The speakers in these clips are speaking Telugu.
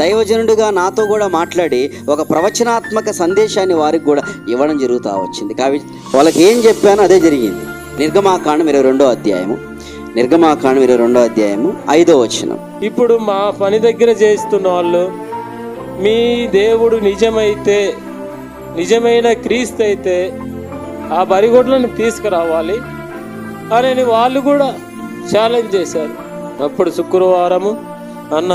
దైవజనుడిగా నాతో కూడా మాట్లాడి ఒక ప్రవచనాత్మక సందేశాన్ని వారికి కూడా ఇవ్వడం జరుగుతూ వచ్చింది. కాబట్టి వాళ్ళకి ఏం చెప్పానో అదే జరిగింది. నిర్గమాకాండం ఇరవై రెండో అధ్యాయము. నిర్గమాకాండం ఇరవై రెండో అధ్యాయము ఐదో వచనం. ఇప్పుడు మా పని దగ్గర చేస్తున్న వాళ్ళు మీ దేవుడు నిజమైతే నిజమైన క్రీస్తు అయితే ఆ బరిగొడ్లను తీసుకురావాలి అని వాళ్ళు కూడా ఛాలెంజ్ చేశారు. అప్పుడు శుక్రవారము అన్న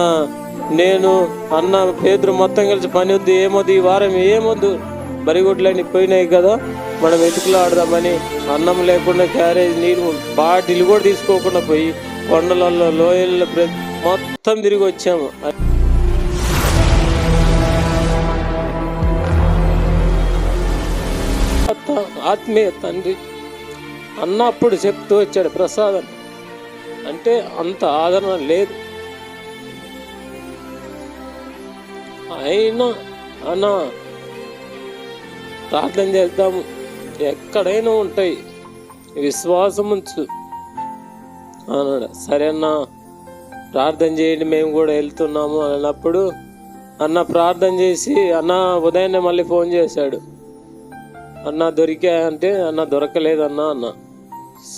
నేను అన్న పేదరు మొత్తం కలిసి పని వద్దు ఏమొద్దు ఈ వారం ఏమొద్దు బరిగొడ్లన్నీ పోయినాయి కదా మనం ఎటుకులు ఆడదామని అన్నం లేకుండా క్యారేజ్ నీరు బాటిల్ కూడా తీసుకోకుండా పోయి కొండలలో లోయల్లో మొత్తం తిరిగి వచ్చాము. అత్త- ఆత్మీయ తండ్రి అన్న అప్పుడు చెప్తూ వచ్చాడు ప్రసాదం. అంటే అంత ఆదరణ లేదు. అయినా అన్న ప్రార్థన చేద్దాము. ఎక్కడైనా ఉంటాయి. విశ్వాసం ఉంచు. అన్నాడు. సరే అన్న ప్రార్థన చేయండి మేము కూడా వెళ్తున్నాము అన్నప్పుడు అన్న ప్రార్థన చేసి అన్న ఉదయాన్నే మళ్ళీ ఫోన్ చేశాడు. అన్న దొరికా అంటే అన్న దొరకలేదన్న అన్న.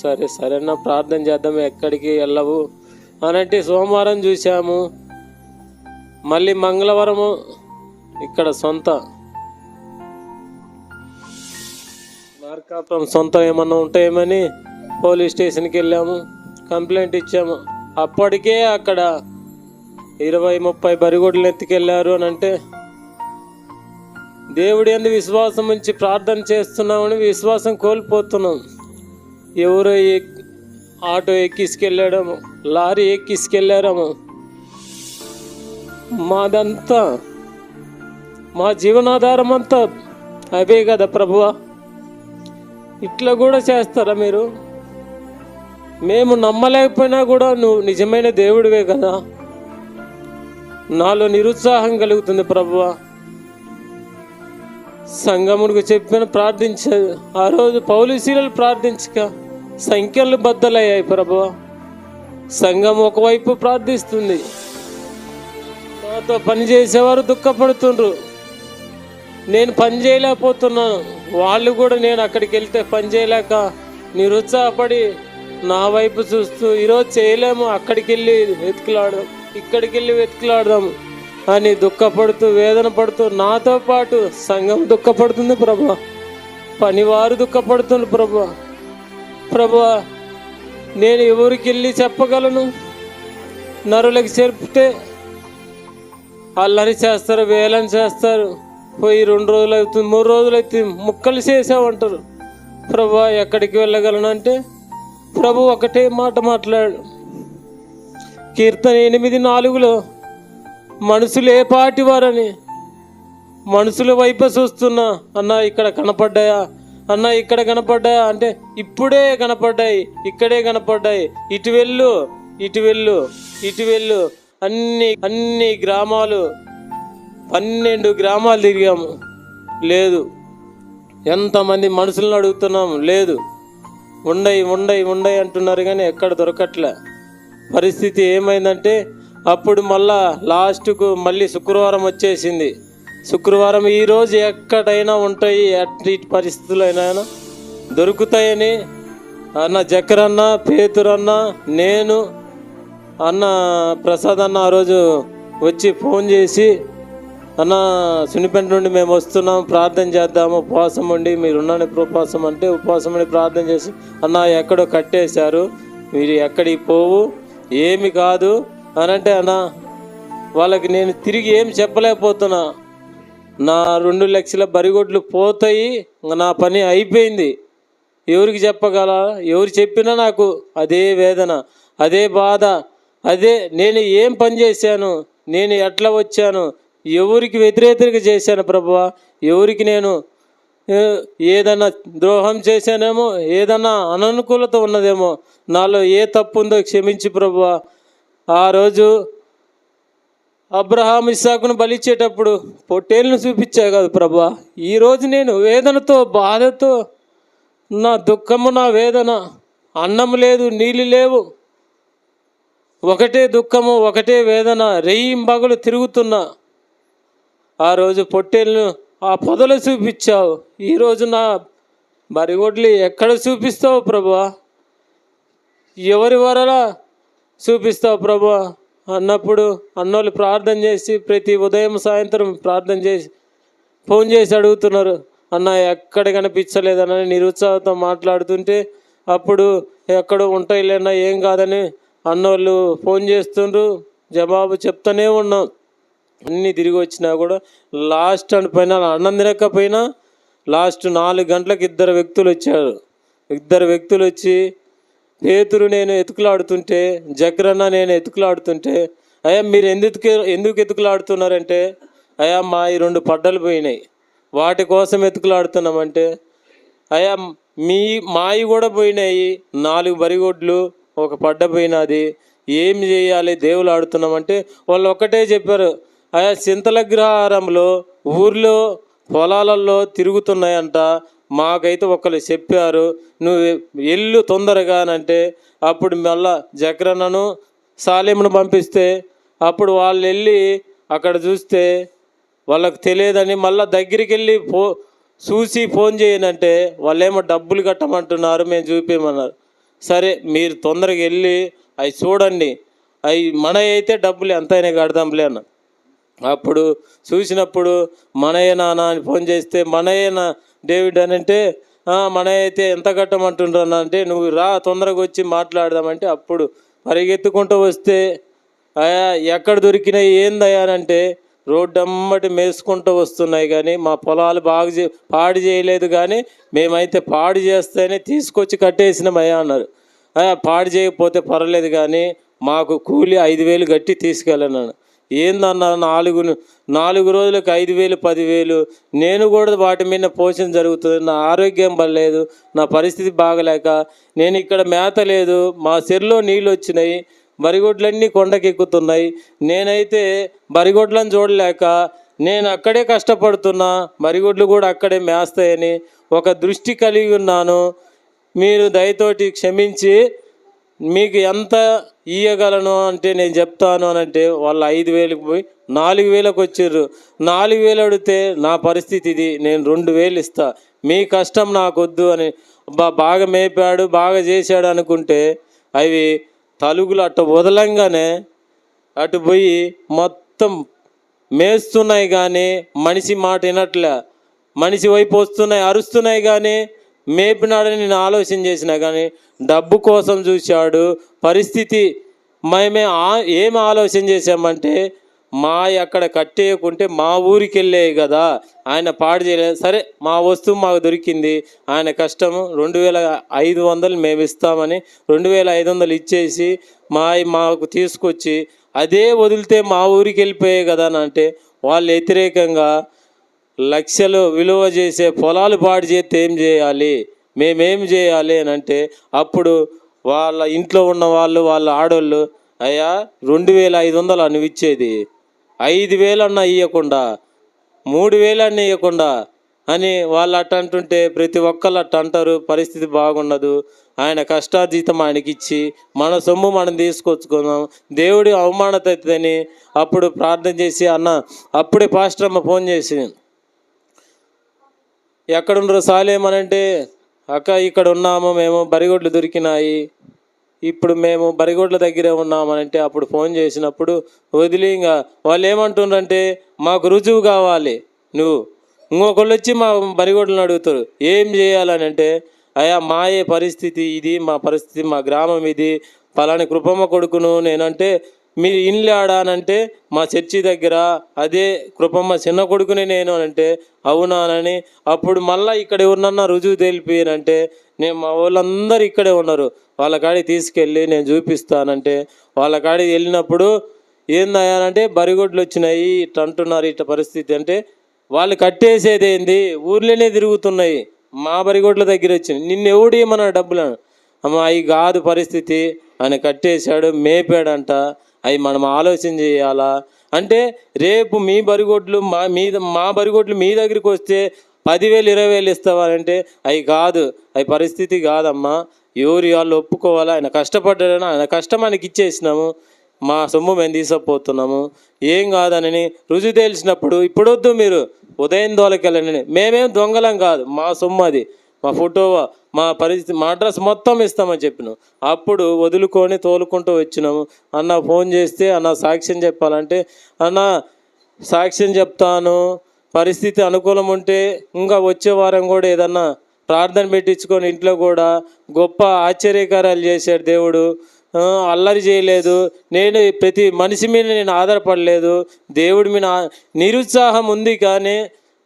సరే సరే అన్న ప్రార్థన చేద్దాం ఎక్కడికి వెళ్ళవు. అనంటే సోమవారం చూసాము మళ్ళీ మంగళవారము ఇక్కడ సొంత మార్కాపురం సొంతం ఏమన్నా ఉంటాయేమని పోలీస్ స్టేషన్కి వెళ్ళాము. కంప్లైంట్ ఇచ్చాము. అప్పటికే అక్కడ ఇరవై ముప్పై బరిగొడ్లు ఎత్తుకెళ్ళారు అని అంటే దేవుడి అందు విశ్వాసం ఉంచి ప్రార్థన చేస్తున్నామని విశ్వాసం కోల్పోతున్నాం. ఎవరో ఆటో ఎక్కిసుకెళ్ళాడము లారీ ఎక్కిసుకెళ్ళారము మాదంతా మా జీవనాధారం అంతా అవే కదా ప్రభువా. ఇట్లా కూడా చేస్తారా మీరు? మేము నమ్మలేకపోయినా కూడా నువ్వు నిజమైన దేవుడివే కదా. నాలో నిరుత్సాహం కలుగుతుంది ప్రభువా. సంగముడికి చెప్పిన ప్రార్థించారు ఆ రోజు పౌలిసీలు ప్రార్థించక సంఖ్యలు బద్దలయ్యాయి ప్రభు సంఘం ఒకవైపు ప్రార్థిస్తుంది. నాతో పని చేసేవారు దుఃఖపడుతుండ్రు. నేను పని చేయలేకపోతున్నాను. వాళ్ళు కూడా నేను అక్కడికి వెళ్తే పని చేయలేక నిరుత్సాహపడి నా వైపు చూస్తూ ఈరోజు చేయలేము అక్కడికి వెళ్ళి వెతుకులాడదాం ఇక్కడికి వెళ్ళి వెతుకులాడదాము అని దుఃఖపడుతూ వేదన పడుతూ నాతో పాటు సంఘం దుఃఖపడుతుంది ప్రభా. పనివారు దుఃఖపడుతుంది ప్రభా. ప్రభా నేను ఎవరికి వెళ్ళి చెప్పగలను? నరులకు చెప్తే అల్లరి చేస్తారు వేలని చేస్తారు. పోయి రెండు రోజులు అవుతుంది మూడు రోజులు అవుతుంది ముక్కలు చేసామంటారు ప్రభు ఎక్కడికి వెళ్ళగలను అంటే ప్రభు ఒకటే మాట మాట్లాడు. కీర్తన ఎనిమిది నాలుగులో మనుషులు ఏ పాటి వారని మనుషుల వైపు చూస్తున్నా అన్న ఇక్కడ కనపడ్డాయా? అన్న ఇక్కడ కనపడ్డాయా? అంటే ఇప్పుడే కనపడ్డాయి ఇక్కడే కనపడ్డాయి. ఇటు వెళ్ళు ఇటు వెళ్ళు ఇటు వెళ్ళు అన్ని అన్ని గ్రామాలు పన్నెండు గ్రామాలు తిరిగాము. లేదు. ఎంతమంది మనుషులను అడుగుతున్నాం? లేదు. ఉండయి ఉండయి ఉండయి అంటున్నారు కానీ ఎక్కడ దొరకట్లే. పరిస్థితి ఏమైందంటే అప్పుడు మళ్ళా లాస్ట్కు మళ్ళీ శుక్రవారం వచ్చేసింది. శుక్రవారం ఈరోజు ఎక్కడైనా ఉంటాయి అట్టి పరిస్థితులైనా దొరుకుతాయని అన్న జకరన్న పేతురన్న నేను అన్న ప్రసాద్ అన్న ఆ రోజు వచ్చి ఫోన్ చేసి అన్న సునిపెంట నుండి మేము వస్తున్నాం ప్రార్థన చేద్దాము ఉపవాసం ఉండి మీరు ఉన్నాను ఇప్పుడు ఉపవాసం అంటే ఉపవాసం ఉండి ప్రార్థన చేసి అన్న ఎక్కడో కట్టేశారు మీరు ఎక్కడికి పోవు ఏమి కాదు అని అంటే అన్న వాళ్ళకి నేను తిరిగి ఏం చెప్పలేకపోతున్నా. నా రెండు లక్షల బరిగొడ్లు పోతాయి నా పని అయిపోయింది. ఎవరికి చెప్పగల? ఎవరు చెప్పినా నాకు అదే వేదన అదే బాధ. అదే నేను ఏం పని చేశాను? నేను ఎట్లా వచ్చాను? ఎవరికి వ్యతిరేకంగా చేశాను ప్రభువా ఎవరికి నేను ఏదన్నా ద్రోహం చేశానేమో ఏదన్నా అననుకూలత ఉన్నదేమో నాలో ఏ తప్పు ఉందో క్షమించి ప్రభువా ఆ రోజు అబ్రహాం ఇస్సాకును బలిచ్చేటప్పుడు పొట్టేళ్ళను చూపించా కాదు ప్రభా. ఈరోజు నేను వేదనతో బాధతో నా దుఃఖము నా వేదన అన్నం లేదు నీళ్ళు లేవు. ఒకటే దుఃఖము ఒకటే వేదన రెయ్యింబగలు తిరుగుతున్నా. ఆ రోజు పొట్టేళ్ళను ఆ పొదలు చూపించావు. ఈరోజు నా బరిగొడ్లు ఎక్కడ చూపిస్తావు ప్రభా? ఎవరి వరలా చూపిస్తావు ప్రభా? అన్నప్పుడు అన్నోళ్ళు ప్రార్థన చేసి ప్రతి ఉదయం సాయంత్రం ప్రార్థన చేసి ఫోన్ చేసి అడుగుతున్నారు అన్న ఎక్కడ కనిపించలేదన్న నిరుత్సాహంతో మాట్లాడుతుంటే అప్పుడు ఎక్కడ ఉంటాయిలేనా ఏం కాదని అన్నోళ్ళు ఫోన్ చేస్తుండ్రు జవాబు చెప్తూనే ఉన్నాం. అన్నీ తిరిగి వచ్చినా కూడా లాస్ట్ అండ్ పైన అన్నం తినకపోయినా లాస్ట్ నాలుగు గంటలకు ఇద్దరు వ్యక్తులు వచ్చారు. ఇద్దరు వ్యక్తులు వచ్చి పేతురు నేను ఎతుకులాడుతుంటే జగ్రన్న నేను ఎతుకులాడుతుంటే అయ్యా మీరు ఎందుకు ఎందుకు ఎతుకులాడుతున్నారంటే అయ్యా మా ఈ రెండు పడ్డలు పోయినాయి. వాటి కోసం ఎతుకులాడుతున్నామంటే అయ్యా మీ మాయి కూడా పోయినాయి. నాలుగు బరిగొడ్లు ఒక పడ్డ పోయినది. ఏం చేయాలి? దేవులు ఆడుతున్నామంటే వాళ్ళు ఒక్కటే చెప్పారు. ఆయా చింతలగ్రహారంలో ఊర్లో పొలాలలో తిరుగుతున్నాయంట. మాకైతే ఒకరు చెప్పారు నువ్వు ఎల్లు తొందరగా అంటే అప్పుడు మళ్ళా జక్రన్నను సాలేమును పంపిస్తే అప్పుడు వాళ్ళు వెళ్ళి అక్కడ చూస్తే వాళ్ళకి తెలియదని మళ్ళీ దగ్గరికి వెళ్ళి ఫో చూసి ఫోన్ చేయనంటే వాళ్ళేమో డబ్బులు కట్టమంటున్నారు మేము చూపించమన్నారు సరే మీరు తొందరగా వెళ్ళి అవి చూడండి. అవి మన అయితే డబ్బులు ఎంతైనా కడదాంలే అన్న. అప్పుడు చూసినప్పుడు మనయే నాన్న అని ఫోన్ చేస్తే మనయ్య డేవిడ్ అని అంటే మన అయితే ఎంత కట్టమంటుండ్రన్నా అంటే నువ్వు రా తొందరగా వచ్చి మాట్లాడదామంటే అప్పుడు పరిగెత్తుకుంటూ వస్తే ఎక్కడ దొరికినాయి ఏందయ్యా రోడ్డమ్మటి మేసుకుంటూ వస్తున్నాయి కానీ మా పొలాలు బాగు చే పాడు చేయలేదు కానీ మేమైతే పాడు చేస్తేనే తీసుకొచ్చి కట్టేసినామయ్యా అన్నారు. పాడు చేయకపోతే పర్వాలేదు కానీ మాకు కూలి ఐదు వేలు కట్టి తీసుకెళ్ళన్నాను ఏందన్నా నాలుగు నాలుగు రోజులకు ఐదు వేలు పదివేలు నేను కూడా వాటి మీద పోషణ జరుగుతుంది. నా ఆరోగ్యం పర్లేదు నా పరిస్థితి బాగలేక నేను ఇక్కడ మేత లేదు మా చెరులో నీళ్ళు వచ్చినాయి బరిగొడ్లన్నీ కొండకెక్కుతున్నాయి. నేనైతే బరిగొడ్లను చూడలేక నేను అక్కడే కష్టపడుతున్నా మరిగొడ్లు కూడా అక్కడే మేస్తాయని ఒక దృష్టి కలిగి ఉన్నాను. మీరు దయతోటి క్షమించి మీకు ఎంత ఇయ్యగలను అంటే నేను చెప్తాను అని అంటే వాళ్ళు ఐదు వేలకు పోయి నాలుగు వేలకు వచ్చిర్రు. నాలుగు వేలు అడిగితే నా పరిస్థితి ఇది నేను రెండు వేలు ఇస్తా. మీ కష్టం నాకొద్దు అని బాగా మేపాడు బాగా చేశాడు అనుకుంటే అవి తలుగులు అట్ట వదలంగానే అటు పోయి మొత్తం మేస్తున్నాయి కానీ మనిషి మాట వినట్లే. మనిషి వైపు వస్తున్నాయి అరుస్తున్నాయి కానీ మేపినాడని నేను ఆలోచన చేసిన కానీ డబ్బు కోసం చూశాడు పరిస్థితి మేమే ఆ- ఏం ఆలోచన చేసామంటే మా అక్కడ కట్టేయకుంటే మా ఊరికి వెళ్ళేవి కదా. ఆయన పాడు చేయలేదు సరే మా వస్తువు మాకు దొరికింది. ఆయన కష్టము రెండు వేల ఐదు వందలు మేము ఇస్తామని రెండు వేల ఐదు వందలు ఇచ్చేసి మా మాకు తీసుకొచ్చి అదే వదిలితే మా ఊరికి వెళ్ళిపోయాయి కదా అని అంటే వాళ్ళు వ్యతిరేకంగా లక్షలు విలువ చేసే పొలాలు పాడు చేస్తే ఏం చేయాలి? మేమేం చేయాలి అని అంటే అప్పుడు వాళ్ళ ఇంట్లో ఉన్న వాళ్ళు వాళ్ళ ఆడోళ్ళు అయ్యా రెండు వేల ఐదు వందలు అని ఇచ్చేది ఐదు వేలన్న ఇవ్వకుండా మూడు వేలు అన్న ఇవ్వకుండా అని వాళ్ళు అట్ట అంటుంటే ప్రతి ఒక్కళ్ళు అట్ట అంటారు. పరిస్థితి బాగుండదు. ఆయన కష్టార్జితం ఆయనకి ఇచ్చి మన సొమ్ము మనం తీసుకొచ్చుకుందాం. దేవుడి అవమానత అవుతుందని అప్పుడు ప్రార్థన చేసి అన్న అప్పుడే పాస్టర్ అమ్మ ఫోన్ చేసి ఎక్కడున్నారు సాలేమనంటే అక్క ఇక్కడ ఉన్నాము మేము బరిగొడ్లు దొరికినాయి. ఇప్పుడు మేము బరిగొడ్ల దగ్గరే ఉన్నామనంటే అప్పుడు ఫోన్ చేసినప్పుడు వదిలి ఇంకా వాళ్ళు ఏమంటుండ్రంటే మాకు రుజువు కావాలి. నువ్వు ఇంకొకళ్ళు వచ్చి మా బరిగొడ్లను అడుగుతారు. ఏం చేయాలని అంటే అయ్యా మాయే పరిస్థితి ఇది మా పరిస్థితి మా గ్రామం ఇది. పలాని కృపమ్మ కొడుకును నేనంటే మీరు ఇండ్లు ఆడానంటే మా చర్చి దగ్గర అదే కృపమ్మ చిన్న కొడుకుని నేను అంటే అవునానని అప్పుడు మళ్ళీ ఇక్కడ ఎవరినన్నా రుజువు తెలిపినంటే నేను మా వాళ్ళందరూ ఇక్కడే ఉన్నారు. వాళ్ళ కాడికి తీసుకెళ్ళి నేను చూపిస్తానంటే వాళ్ళ కాడికి వెళ్ళినప్పుడు ఏందయ్యానంటే బరిగొడ్లు వచ్చినాయి ఇట్ అంటున్నారు ఇట్ట పరిస్థితి అంటే వాళ్ళు కట్టేసేది ఏంది? ఊర్లోనే తిరుగుతున్నాయి. మా బరిగొడ్ల దగ్గర వచ్చింది నిన్ను ఎవడి ఏమన్నా డబ్బులను అమ్మ అవి కాదు పరిస్థితి ఆయన కట్టేశాడు మేపాడంట. అవి మనం ఆలోచన చేయాలా? అంటే రేపు మీ బరిగొడ్లు మా మీద మా బరిగొడ్లు మీ దగ్గరికి వస్తే పదివేలు ఇరవై వేలు ఇస్తావాలంటే? అవి కాదు. అవి పరిస్థితి కాదమ్మా. ఎవరి వాళ్ళు ఒప్పుకోవాలా? ఆయన కష్టపడ్డాడని ఆయన కష్టం ఆయనకి ఇచ్చేసినాము. మా సొమ్ము మేము తీసుకుపోతున్నాము. ఏం కాదని రుచి తెలిసినప్పుడు ఇప్పుడొద్దు మీరు ఉదయం దోలకెళ్ళండి. మేమేం దొంగలం కాదు. మా సొమ్ము అది. మా ఫోటో మా పరిస్థితి మా అడ్రస్ మొత్తం ఇస్తామని చెప్పినాం. అప్పుడు వదులుకొని తోలుకుంటూ వచ్చినాము. అన్న ఫోన్ చేస్తే అన్న సాక్ష్యం చెప్పాలంటే అన్న సాక్ష్యం చెప్తాను. పరిస్థితి అనుకూలం ఉంటే ఇంకా వచ్చే వారం కూడా ఏదన్నా ప్రార్థన పెట్టించుకొని ఇంట్లో కూడా గొప్ప ఆశ్చర్యకారాలు చేశాడు దేవుడు. అల్లరి చేయలేదు. నేను ప్రతి మనిషి మీద నేను ఆధారపడలేదు. దేవుడి మీద నిరుత్సాహం ఉంది కానీ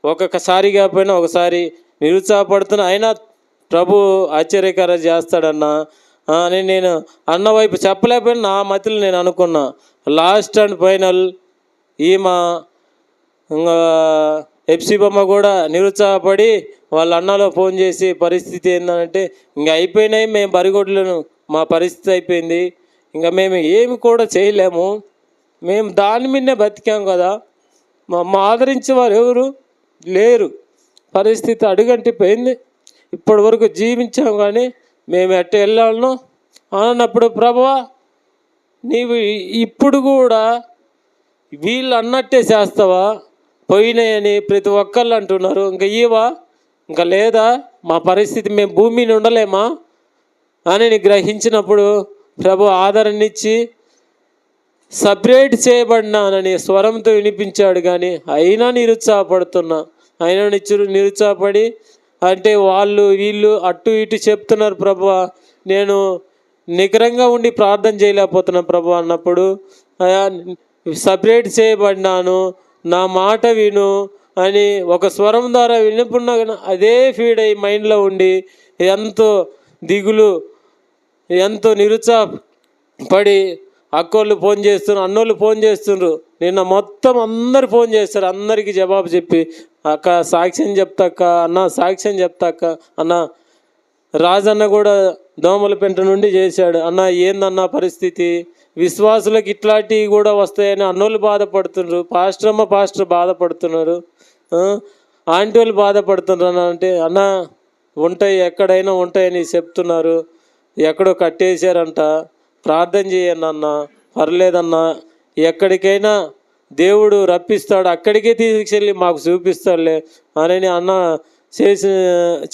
ఒక్కొక్కసారి కాకపోయినా ఒకసారి నిరుత్సాహపడుతున్నా. అయినా ప్రభు ఆశ్చర్యకారాలు చేస్తాడన్నా. అని నేను అన్న వైపు చెప్పలేకపోయినా నా మతిలో నేను అనుకున్నా. లాస్ట్ అండ్ ఫైనల్ ఈమె ఇంకా ఎఫ్సి బొమ్మ కూడా నిరుత్సాహపడి వాళ్ళ అన్నలో ఫోన్ చేసి పరిస్థితి ఏంటంటే ఇంకా అయిపోయినాయి మేము బరిగొడ్లను మా పరిస్థితి అయిపోయింది. ఇంకా మేము ఏమి కూడా చేయలేము. మేము దాని మీదనే బతికాం కదా. మా మా ఆదరించే వారు ఎవరు? లేరు. పరిస్థితి అడుగంటిపోయింది. ఇప్పటి వరకు జీవించాం కానీ మేము ఎట్ట వెళ్ళాలను అన్నప్పుడు ప్రభువా నీవు ఇప్పుడు కూడా వీళ్ళు అన్నట్టే చేస్తావా? పోయినాయని ప్రతి ఒక్కళ్ళు అంటున్నారు. ఇంకా ఇవా ఇంకా లేదా? మా పరిస్థితి మేము భూమిని ఉండలేమా? అని గ్రహించినప్పుడు ప్రభు ఆదరణనిచ్చి సపరేట్ చేయబడినానని స్వరంతో వినిపించాడు. కానీ అయినా నిరుత్సాహపడుతున్నా. అయినా నిరుత్సాహపడి అంటే వాళ్ళు వీళ్ళు అటు ఇటు చెప్తున్నారు ప్రభు. నేను నిగ్రంగా ఉండి ప్రార్థన చేయలేకపోతున్నా ప్రభు అన్నప్పుడు. సపరేట్ చేయబడినాను నా మాట విను అని ఒక స్వరం ద్వారా వినుకున్నా అదే ఫీడ్ అయ్యి మైండ్లో ఉండి ఎంతో దిగులు ఎంతో నిరుత్సాహపడి అక్కోళ్ళు ఫోన్ చేస్తున్నారు అన్నోళ్ళు ఫోన్ చేస్తున్నారు. నిన్న మొత్తం అందరు ఫోన్ చేస్తారు అందరికీ జవాబు చెప్పి అక్క సాక్ష్యం చెప్తాక్క అన్న సాక్ష్యం చెప్తాక్క అన్న రాజన్న కూడా దోమల పెంట నుండి చేశాడు. అన్న ఏందన్న పరిస్థితి? విశ్వాసులకు ఇట్లాంటివి కూడా వస్తాయని అన్నోళ్ళు బాధపడుతున్నారు పాస్టర్ అమ్మ పాస్టర్ బాధపడుతున్నారు. ఆంటీ వాళ్ళు బాధపడుతున్నారు అన్న అంటే అన్న ఉంటాయి ఎక్కడైనా ఉంటాయని చెప్తున్నారు. ఎక్కడో కట్టేశారంట. ప్రార్థన చేయండి అన్న పర్లేదన్నా ఎక్కడికైనా దేవుడు రప్పిస్తాడు అక్కడికే తీసుకెళ్ళి మాకు చూపిస్తాడులే అని అన్న చేసి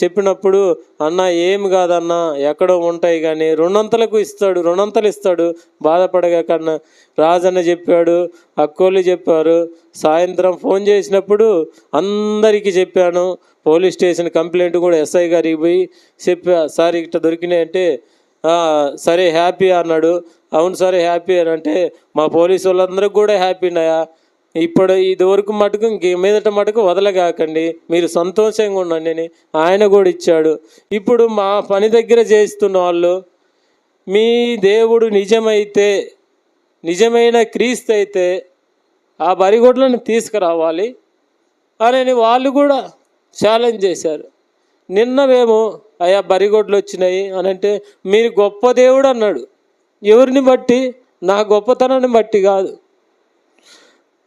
చెప్పినప్పుడు అన్న ఏం కాదన్నా? ఎక్కడో ఉంటాయి కానీ రుణంతలకు ఇస్తాడు రుణంతలు ఇస్తాడు బాధపడగా కన్నా రాజన్న చెప్పాడు అక్కోళ్ళు చెప్పారు సాయంత్రం ఫోన్ చేసినప్పుడు అందరికీ చెప్పాను పోలీస్ స్టేషన్ కంప్లైంట్ కూడా ఎస్ఐ గారికి పోయి చెప్పా సార్ ఇట్లా దొరికినాయంటే సరే హ్యాపీ అన్నాడు. అవును సరే హ్యాపీ అని అంటే మా పోలీసు వాళ్ళందరికీ కూడా హ్యాపీనయా ఇప్పుడు ఇది వరకు మటుకు ఇంక మీదట మటుకు వదలగాకండి. మీరు సంతోషంగా ఉండండి అని ఆయన కూడా ఇచ్చాడు. ఇప్పుడు మా పని దగ్గర చేస్తున్న వాళ్ళు మీ దేవుడు నిజమైతే నిజమైన క్రీస్తు అయితే ఆ బరిగొడ్లను తీసుకురావాలి అని వాళ్ళు కూడా ఛాలెంజ్ చేశారు. నిన్నవేమో అయ్యా బరిగొడ్లు వచ్చినాయి అని అంటే మీరు గొప్ప దేవుడు అన్నాడు. ఎవరిని బట్టి? నా గొప్పతనాన్ని బట్టి కాదు.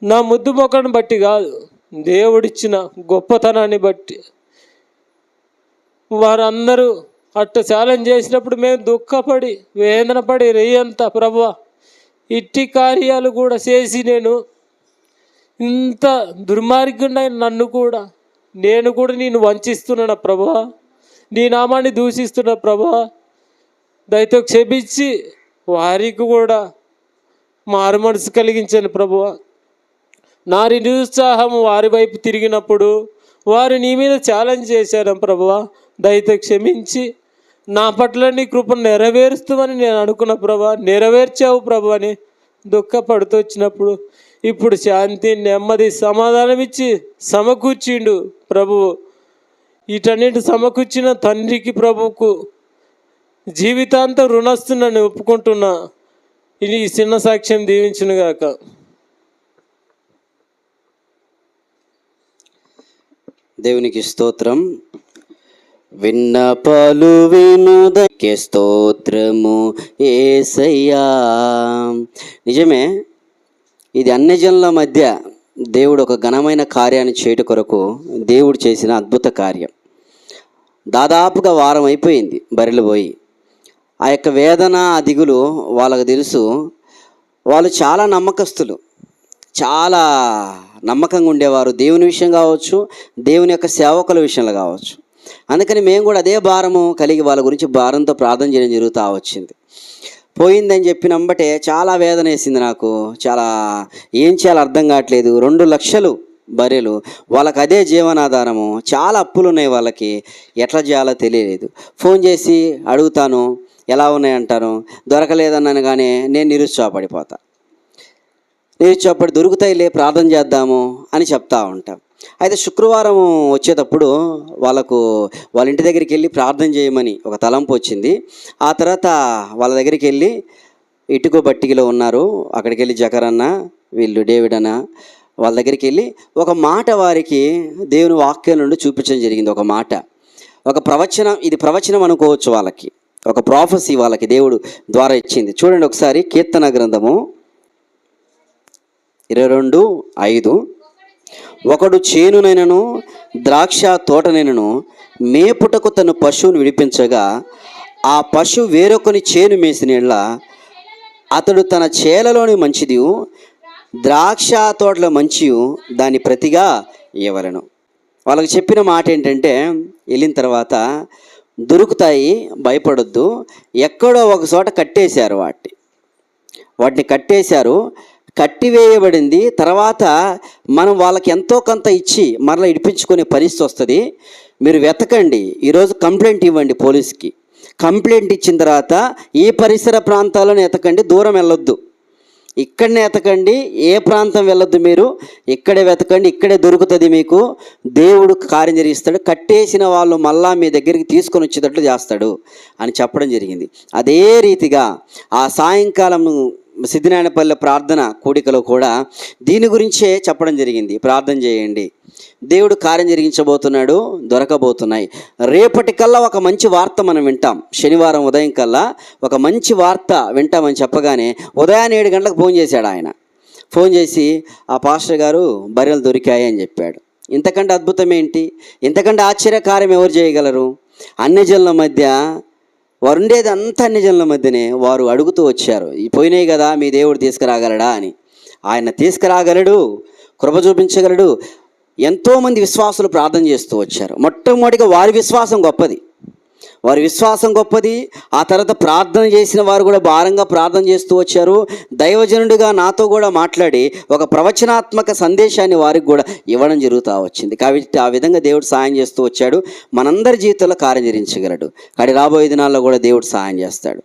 నా ముద్దు మొక్కను బట్టి కాదు. దేవుడిచ్చిన గొప్పతనాన్ని బట్టి. వారందరూ అట్ట ఛాలెంజ్ చేసినప్పుడు మేము దుఃఖపడి వేదనపడి రెయ్యంత ప్రభు ఇట్టి కార్యాలు కూడా చేసి నేను ఇంత దుర్మార్గుడైన నన్ను కూడా నేను కూడా నేను వంచిస్తున్నాను ప్రభా? నీ నామాన్ని దూషిస్తున్న ప్రభా దయతో క్షమించి వారికి కూడా మారు మనసు కలిగించాను ప్రభువ నారి నిరుత్సాహం వారి వైపు తిరిగినప్పుడు వారు నీ మీద ఛాలెంజ్ చేశారు ప్రభువ దయతో క్షమించి నా పట్ల నీ కృపను నెరవేరుస్తామని నేను అనుకున్న ప్రభా నెరవేర్చావు ప్రభు అని దుఃఖపడుతూ వచ్చినప్పుడు ఇప్పుడు శాంతి నెమ్మది సమాధానం ఇచ్చి సమకూర్చిండు ప్రభువు వీటన్నిటి సమకూర్చిన తండ్రికి ప్రభుకు జీవితాంతం రుణస్తున్నని ఒప్పుకుంటున్నా ఇది ఈ చిన్న సాక్ష్యం దీవించునుగాక దేవునికి స్తోత్రం. విన్నపాలు వినుదకే స్తోత్రము ఏసయ్యా. నిజమే ఇది అన్ని జనుల మధ్య దేవుడు ఒక ఘనమైన కార్యాన్ని చేయట కొరకు దేవుడు చేసిన అద్భుత కార్యం. దాదాపుగా వారం అయిపోయింది బరిలు పోయి. ఆ యొక్క వేదన దిగులు వాళ్ళకు తెలుసు. వాళ్ళు చాలా నమ్మకస్తులు. చాలా నమ్మకంగా ఉండేవారు. దేవుని విషయం కావచ్చు దేవుని యొక్క సేవకుల విషయంలో కావచ్చు. అందుకని మేము కూడా అదే భారము కలిగి వాళ్ళ గురించి భారంతో ప్రార్థన చేయడం జరుగుతూ వచ్చింది. పోయిందని చెప్పినంబటే చాలా వేదన వేసింది నాకు. చాలా ఏం చేయాలో అర్థం కావట్లేదు. రెండు లక్షలు బర్రెలు వాళ్ళకి అదే జీవనాధారము. చాలా అప్పులు ఉన్నాయి వాళ్ళకి. ఎట్లా చేయాలో తెలియలేదు. ఫోన్ చేసి అడుగుతాను ఎలా ఉన్నాయంటాను దొరకలేదన్నాను కానీ నేను నిరుత్సాహపడిపోతా. నిరుత్సాహపడి దొరుకుతాయిలే ప్రార్థన చేద్దాము అని చెప్తా ఉంటాం. అయితే శుక్రవారం వచ్చేటప్పుడు వాళ్ళకు వాళ్ళ ఇంటి దగ్గరికి వెళ్ళి ప్రార్థన చేయమని ఒక తలంపు వచ్చింది. ఆ తర్వాత వాళ్ళ దగ్గరికి వెళ్ళి ఇటుకో బట్టికిలో ఉన్నారు. అక్కడికి వెళ్ళి జకరన్న వీళ్ళు డేవిడ్ అన్న వాళ్ళ దగ్గరికి వెళ్ళి ఒక మాట వారికి దేవుని వాక్యం నుండి చూపించడం జరిగింది. ఒక మాట. ఒక ప్రవచనం ఇది ప్రవచనం అనుకోవచ్చు వాళ్ళకి. ఒక ప్రాఫెసీ వాళ్ళకి దేవుడు ద్వారా ఇచ్చింది. చూడండి ఒకసారి కీర్తన గ్రంథము ఇరవై రెండు ఐదు. ఒకడు చేనునైనను ద్రాక్ష తోటనైనను మేపుటకు తన పశువును విడిపించగా ఆ పశువు వేరొకని చేను మేసిన అతడు తన చేలలోని మంచిది ద్రాక్ష తోటలో మంచియు దాని ప్రతిగా ఇవ్వలను వాళ్ళకి చెప్పిన మాట ఏంటంటే వెళ్ళిన తర్వాత దొరుకుతాయి భయపడొద్దు ఎక్కడో ఒక చోట కట్టేశారు వాటిని. వాటిని కట్టేశారు కట్టివేయబడింది తర్వాత మనం వాళ్ళకి ఎంతో కొంత ఇచ్చి మరలా ఇడిపించుకునే పరిస్థితి వస్తుంది. మీరు వెతకండి ఈరోజు కంప్లైంట్ ఇవ్వండి పోలీస్కి. కంప్లైంట్ ఇచ్చిన తర్వాత ఈ పరిసర ప్రాంతాలను వెతకండి దూరం వెళ్ళొద్దు. ఇక్కడనే ఎతకండి ఏ ప్రాంతం వెళ్ళొద్దు మీరు ఇక్కడే వెతకండి ఇక్కడే దొరుకుతుంది మీకు. దేవుడు కార్యం జరిగిస్తాడు కట్టేసిన వాళ్ళు మళ్ళా మీ దగ్గరికి తీసుకొని వచ్చేటట్లు చేస్తాడు అని చెప్పడం జరిగింది. అదే రీతిగా ఆ సాయంకాలం సిద్ధినాయనపల్లి ప్రార్థన కూడికలో కూడా దీని గురించే చెప్పడం జరిగింది. ప్రార్థన చేయండి. దేవుడు కార్యం జరిగించబోతున్నాడు దొరకబోతున్నాయి. రేపటికల్లా ఒక మంచి వార్త మనం వింటాం. శనివారం ఉదయం కల్లా ఒక మంచి వార్త వింటామని చెప్పగానే ఉదయాన్నే ఏడు గంటలకు ఫోన్ చేశాడు ఆయన. ఫోన్ చేసి ఆ పాస్టర్ గారు బర్రెలు దొరికాయి అని చెప్పాడు. ఇంతకంటే అద్భుతం ఏంటి? ఇంతకంటే ఆశ్చర్యకార్యం ఎవరు చేయగలరు? అన్ని జనుల మధ్య వారు ఉండేది అంతా అన్ని జనుల మధ్యనే వారు అడుగుతూ వచ్చారు ఈ పోయినాయి కదా మీ దేవుడు తీసుకురాగలడా అని. ఆయన తీసుకురాగలడు కృప చూపించగలడు ఎంతోమంది విశ్వాసులు ప్రార్థన చేస్తూ వచ్చారు. మొట్టమొదటిగా వారి విశ్వాసం గొప్పది. వారి విశ్వాసం గొప్పది. ఆ తర్వాత ప్రార్థన చేసిన వారు కూడా భారంగా ప్రార్థన చేస్తూ వచ్చారు. దైవజనుడిగా నాతో కూడా మాట్లాడి ఒక ప్రవచనాత్మక సందేశాన్ని వారికి కూడా ఇవ్వడం జరుగుతూ వచ్చింది. కాబట్టి ఆ విధంగా దేవుడు సాయం చేస్తూ వచ్చాడు. మనందరి జీవితంలో కార్యం జరిగించగలడు. కానీ రాబోయే దినాల్లో కూడా దేవుడు సాయం చేస్తాడు.